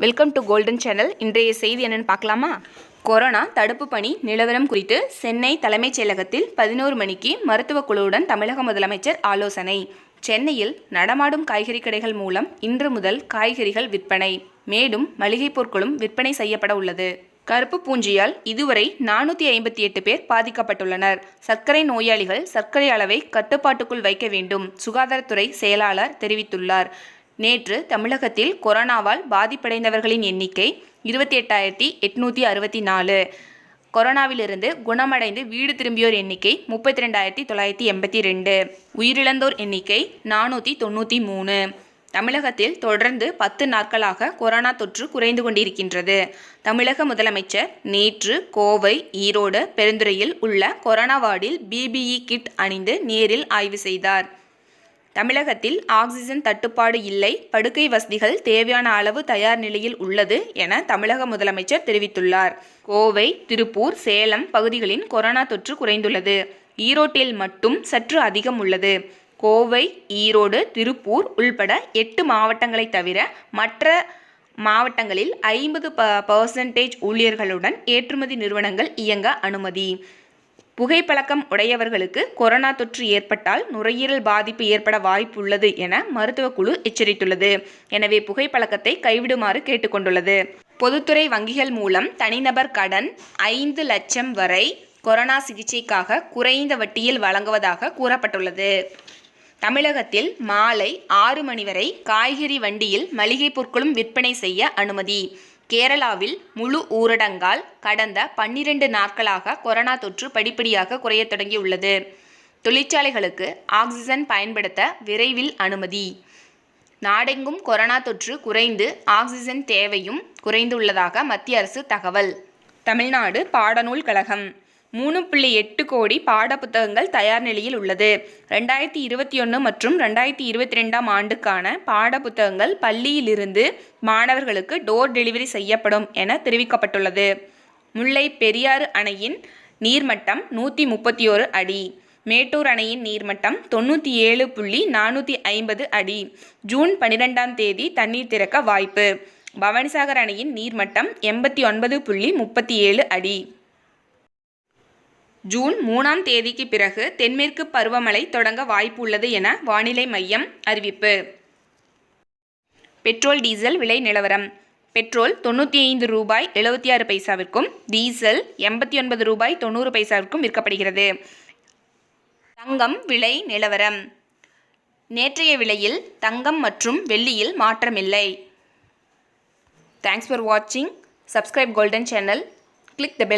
Welcome to golden channel இன்றைய செய்தி என்னன்னு பார்க்கலாமா? கொரோனா தடுப்பு பணி நிலவரம் குறித்து சென்னை தலைமைச் செயலகத்தில் பதினோரு மணிக்கு மருத்துவக் குழுவுடன் தமிழக முதலமைச்சர் ஆலோசனை. சென்னையில் நடமாடும் காய்கறி கடைகள் மூலம் இன்று முதல் காய்கறிகள் விற்பனை. மேலும் மளிகைப் பொருட்களும் விற்பனை செய்யப்பட உள்ளது. கருப்பு பூஞ்சியால் இதுவரை நானூற்றி ஐம்பத்தி எட்டு பேர் பாதிக்கப்பட்டுள்ளனர். சர்க்கரை நோயாளிகள் சர்க்கரை அளவை கட்டுப்பாட்டுக்குள் வைக்க வேண்டும் சுகாதாரத்துறை செயலாளர் தெரிவித்துள்ளார். நேற்று தமிழகத்தில் கொரோனாவால் பாதிப்படைந்தவர்களின் எண்ணிக்கை இருபத்தி எட்டாயிரத்தி எட்நூற்றி அறுபத்தி நாலு. கொரோனாவிலிருந்து குணமடைந்து வீடு திரும்பியோர் எண்ணிக்கை முப்பத்தி ரெண்டாயிரத்தி தொள்ளாயிரத்தி எண்பத்தி ரெண்டு உயிரிழந்தோர் எண்ணிக்கை நானூற்றி தொண்ணூற்றி மூணு. தமிழகத்தில் தொடர்ந்து பத்து நாட்களாக கொரோனா தொற்று குறைந்து கொண்டிருக்கின்றது. தமிழக முதலமைச்சர் நேற்று கோவை ஈரோடு பெருந்துறையில் உள்ள கொரோனா வார்டில் பிபிஇ கிட் அணிந்து நேரில் ஆய்வு செய்தார். தமிழகத்தில் ஆக்சிஜன் தட்டுப்பாடு இல்லை படுக்கை வசதிகள் தேவையான அளவு தயார் நிலையில் உள்ளது என தமிழக முதலமைச்சர் தெரிவித்துள்ளார். கோவை திருப்பூர் சேலம் பகுதிகளின் கொரோனா தொற்று குறைந்துள்ளது. ஈரோட்டில் மட்டும் சற்று அதிகம் உள்ளது. கோவை ஈரோடு திருப்பூர் உள்பட எட்டு மாவட்டங்களை தவிர மற்ற மாவட்டங்களில் ஐம்பது ப பர்சன்டேஜ் ஊழியர்களுடன் ஏற்றுமதி நிறுவனங்கள் இயங்க அனுமதி. புகைப்பழக்கம் உடையவர்களுக்கு கொரோனா தொற்று ஏற்பட்டால் நுரையீரல் பாதிப்பு ஏற்பட வாய்ப்புள்ளது என மருத்துவக் குழு எச்சரித்துள்ளது. எனவே புகைப்பழக்கத்தை கைவிடுமாறு கேட்டுக்கொண்டுள்ளது. பொதுத்துறை வங்கிகள் மூலம் தனிநபர் கடன் ஐந்து லட்சம் வரை கொரோனா சிகிச்சைக்காக குறைந்த வட்டியில் வழங்குவதாக கூறப்பட்டுள்ளது. தமிழகத்தில் மாலை ஆறு மணி வரை காய்கறி வண்டியில் மளிகைப் பொருட்களும் விற்பனை செய்ய அனுமதி. கேரளாவில் முழு ஊரடங்கால் கடந்த பன்னிரண்டு நாட்களாக கொரோனா தொற்று படிப்படியாக குறையத் தொடங்கியுள்ளது. தொழிற்சாலைகளுக்கு ஆக்சிஜன் பயன்படுத்த விரைவில் அனுமதி. நாடெங்கும் கொரோனா தொற்று குறைந்து ஆக்சிஜன் தேவையும் குறைந்துள்ளதாக மத்திய அரசு தகவல். தமிழ்நாடு பாடநூல் கழகம். மூணு புள்ளி எட்டு கோடி பாடப்புத்தகங்கள் தயார் நிலையில் உள்ளது. ரெண்டாயிரத்தி இருபத்தி ஒன்று மற்றும் ரெண்டாயிரத்தி இருபத்தி ரெண்டாம் ஆண்டுக்கான பாடப்புத்தகங்கள் பள்ளியிலிருந்து மாணவர்களுக்கு டோர் டெலிவரி செய்யப்படும் என தெரிவிக்கப்பட்டுள்ளது. முல்லை பெரியாறு அணையின் நீர்மட்டம் நூற்றி முப்பத்தி ஓரு அடி மேட்டூர் அணையின் நீர்மட்டம் தொண்ணூற்றி ஏழு புள்ளி நானூற்றி ஐம்பது அடி ஜூன் பன்னிரெண்டாம் தேதி தண்ணீர் திறக்க வாய்ப்பு பவானிசாகர் அணையின் நீர்மட்டம் எண்பத்தி ஒன்பது புள்ளி முப்பத்தி ஏழு அடி. ஜூன் மூணாம் தேதிக்கு பிறகு தென்மேற்கு பருவமழை தொடங்க வாய்ப்பு உள்ளது என வானிலை மையம் அறிவிப்பு. பெட்ரோல் டீசல் விலை நிலவரம். பெட்ரோல் தொண்ணூற்றி ஐந்து ரூபாய் எழுபத்தி ஆறு பைசாவிற்கும் டீசல் எண்பத்தி ஒன்பது ரூபாய் தொண்ணூறு பைசாவிற்கும் விற்கப்படுகிறது. தங்கம் விலை நிலவரம். நேற்றைய விலையில் தங்கம் மற்றும் வெள்ளியில் மாற்றமில்லை. தேங்க்ஸ் ஃபார் வாட்சிங் subscribe golden channel click the bell